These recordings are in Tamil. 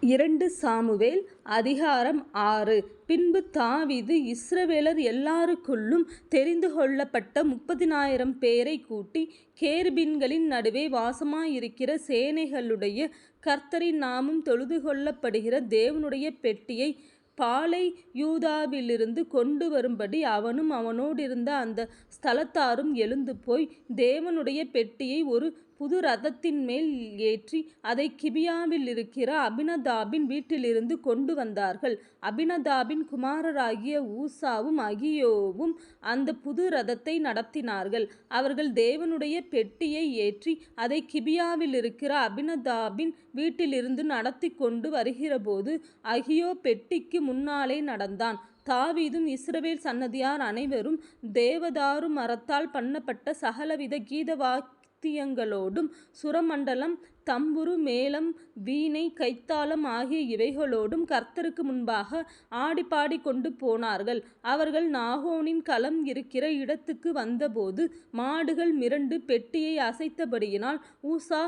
இரண்டு சாமுவேல் அதிகாரம் ஆறு. பின்பு தாவிது இஸ்ரவேலர் எல்லாருக்குள்ளும் தெரிந்து கொள்ளப்பட்ட முப்பதினாயிரம் பேரைக் கூட்டி கேர்பின்களின் நடுவே வாசமாயிருக்கிற சேனைகளுடைய கர்த்தரின் நாமும் தொழுது கொள்ளப்படுகிற தேவனுடைய பெட்டியை பாலை யூதாவிலிருந்து கொண்டு வரும்படி அவனும் அவனோடிருந்த அந்த ஸ்தலத்தாரும் எழுந்து போய் தேவனுடைய பெட்டியை ஒரு புது ரதத்தின் மேல் ஏற்றி அதை கிபியாவில் இருக்கிற அபினதாபின் வீட்டிலிருந்து கொண்டு வந்தார்கள். அபினதாபின் குமாரராகிய ஊசாவும் அகியோவும் அந்த புது ரதத்தை நடத்தினார்கள். அவர்கள் தேவனுடைய பெட்டியை ஏற்றி அதை கிபியாவில் இருக்கிற அபினதாபின் வீட்டிலிருந்து நடத்தி கொண்டு வருகிறபோது அகியோ பெட்டிக்கு முன்னாலே நடந்தான். தாவீதும் இஸ்ரவேல் சன்னதியார் அனைவரும் தேவதாரு மரத்தால் பண்ணப்பட்ட சகலவித கீதவாக் வாத்தியங்களோடும் சுரமண்டலம் தம்புரு மேளம் வீணை கைத்தாளம் ஆகிய இவைகளோடும் கர்த்தருக்கு முன்பாக ஆடிப்பாடி கொண்டு போனார்கள். அவர்கள் நாகோனின் களம் இருக்கிற இடத்துக்கு வந்தபோது மாடுகள் மிரண்டு பெட்டியை அசைத்தபடியினால் ஊசா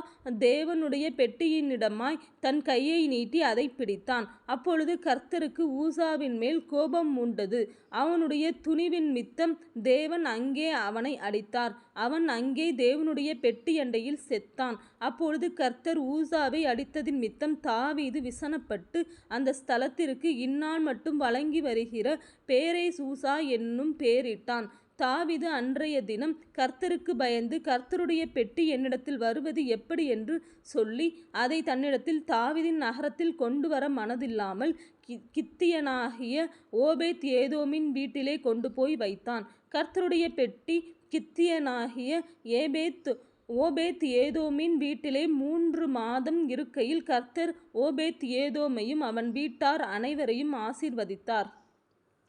தேவனுடைய பெட்டியினிடமாய் தன் கையை நீட்டி அதை பிடித்தான். அப்பொழுது கர்த்தருக்கு ஊசாவின்மேல் கோபம் உண்டது அவனுடைய துணிவினிமித்தம் தேவன் அங்கே அவனை அடித்தார். அவன் அங்கே தேவனுடைய பெட்டி அண்டையில் செத்தான். அப்பொழுது கர்த்தர் ஊசாவை அடித்ததினிமித்தம் தாவீது விசனப்பட்டு அந்த ஸ்தலத்திற்கு இந்நாள் மட்டும் வழங்கி வருகிற பேரே சூசா என்னும் பெயரிட்டான் தாவிது அன்றைய தினம் கர்த்தருக்கு பயந்து கர்த்தருடைய பெட்டி என்னிடத்தில் வருவது எப்படி என்று சொல்லி அதை தன்னிடத்தில் தாவீதின் நகரத்தில் கொண்டு வர மனதில்லாமல் கித்தியனாகிய ஓபேத் ஏதோமின் வீட்டிலே கொண்டு போய் வைத்தான். கர்த்தருடைய பெட்டி கித்தியனாகிய ஏபேத் ஓபேத் ஏதோமின் வீட்டிலே மூன்று மாதம் இருக்கையில் கர்த்தர் ஓபேத் ஏதோமையும் அவன் வீட்டார் அனைவரையும் ஆசீர்வதித்தார்.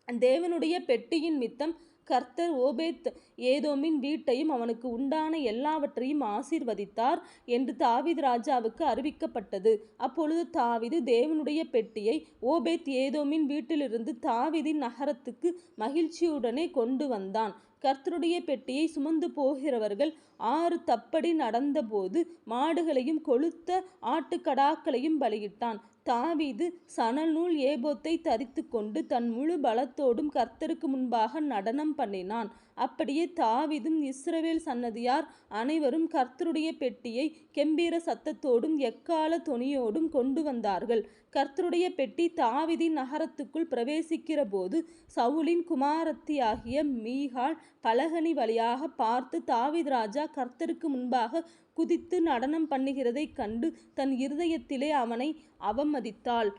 தேவனுடைய பெட்டியின் மித்தம் கர்த்தர் ஓபேத் ஏதோமின் வீட்டையும் அவனுக்கு உண்டான எல்லாவற்றையும் ஆசீர்வதித்தார் என்று தாவித் ராஜாவுக்கு அறிவிக்கப்பட்டது. அப்பொழுது தாவிது தேவனுடைய பெட்டியை ஓபேத் ஏதோமின் வீட்டிலிருந்து தாவிதின் நகரத்துக்கு மகிழ்ச்சியுடனே கொண்டு வந்தான். கர்த்தருடைய பெட்டியை சுமந்து போகிறவர்கள் ஆறு தப்படி நடந்தபோது மாடுகளையும் கொழுத்த ஆட்டுக்கடாக்களையும் பலியிட்டான். தாவீது சணல்நூல் ஏபோத்தைத் தரித்துக்கொண்டு தன் முழு பலத்தோடும் கர்த்தருக்கு முன்பாக நடனம் பண்ணினான். அப்படியே தாவிதும் இஸ்ரவேல் சன்னதியார் அனைவரும் கர்த்தருடைய பெட்டியை கெம்பீர சத்தத்தோடும் எக்கால தொனியோடும் கொண்டு வந்தார்கள். கர்த்தருடைய பெட்டி தாவிதின் நகரத்துக்குள் பிரவேசிக்கிறபோது சவுலின் குமாரத்தியாகிய மீகாள் பலகனி வழியாகப் பார்த்து தாவித் ராஜா கர்த்தருக்கு முன்பாக குதித்து நடனம் பண்ணுகிறதைக் கண்டு தன் இருதயத்திலே அவனை அவமதித்தாள்.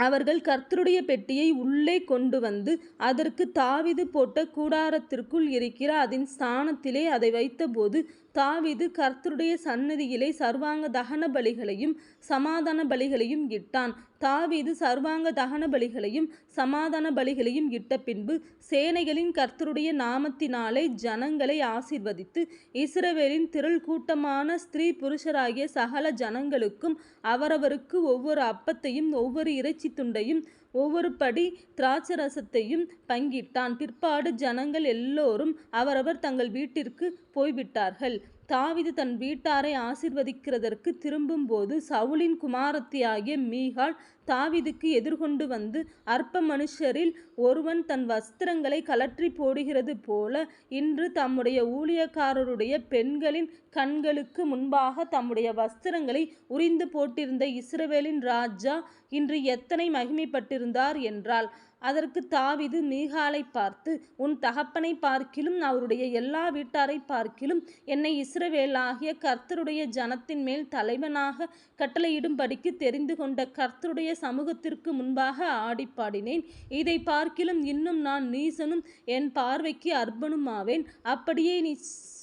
அவர்கள் கர்த்தருடைய பெட்டியை உள்ளே கொண்டு வந்து அதற்கு தாவிது போட்ட கூடாரத்திற்குள் இருக்கிற அதன் ஸ்தானத்திலே அதை வைத்தபோது தாவிது கர்த்தருடைய சன்னதியிலே சர்வாங்க தகன பலிகளையும் சமாதான பலிகளையும் இட்டான். தாவீது சர்வாங்க தகன பலிகளையும் சமாதான பலிகளையும் இட்ட பின்பு சேனைகளின் கர்த்தருடைய நாமத்தினாலே ஜனங்களை ஆசிர்வதித்து இஸ்ரவேலின் திரள் கூட்டமான ஸ்திரீ புருஷராகிய சகல ஜனங்களுக்கும் அவரவருக்கு ஒவ்வொரு அப்பத்தையும் ஒவ்வொரு இறைச்சி துண்டையும் ஒவ்வொரு படி திராட்சரசத்தையும் பங்கிட்டான். பிற்பாடு ஜனங்கள் எல்லோரும் அவரவர் தங்கள் வீட்டிற்கு போய்விட்டார்கள். தாவிது தன் வீட்டாரை ஆசிர்வதிக்கிறதற்கு திரும்பும்போது சவுலின் குமாரத்தியாகிய மீகாள் தாவிதுக்கு எதிர்கொண்டு வந்து அற்ப மனுஷரில் ஒருவன் தன் வஸ்திரங்களை கழற்றிப் போடுகிறது போல இன்று தம்முடைய ஊழியக்காரருடைய பெண்களின் கண்களுக்கு முன்பாக தம்முடைய வஸ்திரங்களை உரிந்து போட்டிருந்த இஸ்ரவேலின் ராஜா இன்று எத்தனை மகிமைப்பட்டிருந்தார் என்றாள். அதற்கு தாவிது மீகாலை பார்த்து உன் தகப்பனைப் பார்க்கிலும் அவருடைய எல்லா வீட்டாரைப் பார்க்கிலும் என்னை இஸ்ரவேலாகிய கர்த்தருடைய ஜனத்தின் மேல் தலைவனாக கட்டளையிடும்படிக்கு தெரிந்து கொண்ட கர்த்தருடைய சமூகத்திற்கு முன்பாக ஆடிப்பாடினேன். இதை பார்க்கிலும் இன்னும் நான் நீசனும் என் பார்வைக்கு அற்பனுமாவேன். அப்படியே நீ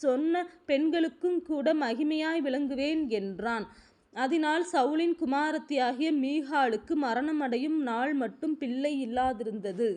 சொன்ன பெண்களுக்கும் கூட மகிமையாய் விளங்குவேன் என்றான். அதனால் சவுலின் குமாரத்தியாகிய மீகாளுக்கு மரணமடையும் நாள் மட்டும் பிள்ளை இல்லாதிருந்தது.